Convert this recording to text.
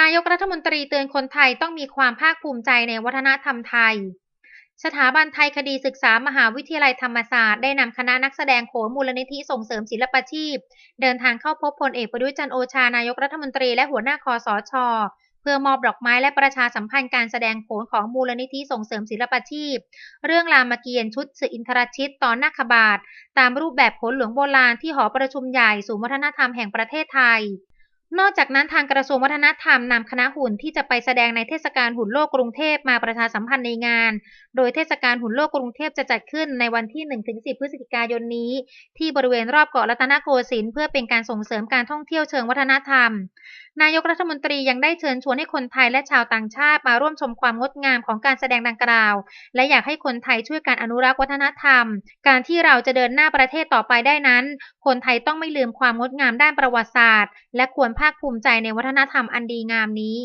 นายกรัฐมนตรีเตือนคนไทยต้องมีความภาคภูมิใจในวัฒนธรรมไทย สถาบันไทยคดีศึกษามหาวิทยาลัยธรรมศาสตร์ได้นำคณะนักแสดงโขนมูลนิธิส่งเสริมศิลปาชีพ เดินทางเข้าพบพลเอกประยุจันโอชานายกรัฐมนตรีและหัวหน้าคอสช เพื่อมอบดอกไม้และประชาสัมพันธ์การแสดงโขนของมูลนิธิส่งเสริมศิลปาชีพ เรื่องรามเกียรติ์ชุดสื่ออินทรชิตตอนนาคบาท ตามรูปแบบโขนหลวงโบราณที่หอประชุมใหญ่ศูนย์วัฒนธรรมแห่งประเทศไทย นอกจากนั้นทางกระทรวงวัฒนธรรมนำคณะหุ่นที่จะไปแสดงในเทศกาลหุ่นโลกกรุงเทพมาประชาสัมพันธ์ในงาน โดยเทศกาลหุ่นโลกกรุงเทพจะจัดขึ้นในวันที่ 1-10 พฤศจิกายนนี้ ที่บริเวณรอบเกาะรัตนโกสินทร์เพื่อเป็นการส่งเสริมการท่องเที่ยวเชิงวัฒนธรรม นายกรัฐมนตรียังได้เชิญชวนให้คนไทยและชาวต่างชาติมาร่วมชมความงดงามของการแสดงดังกล่าว และอยากให้คนไทยช่วยการอนุรักษ์วัฒนธรรม การที่เราจะเดินหน้าประเทศต่อไปได้นั้น คนไทยต้องไม่ลืมความงดงามด้านประวัติศาสตร์ และควรภาคภูมิใจในวัฒนธรรมอันดีงามนี้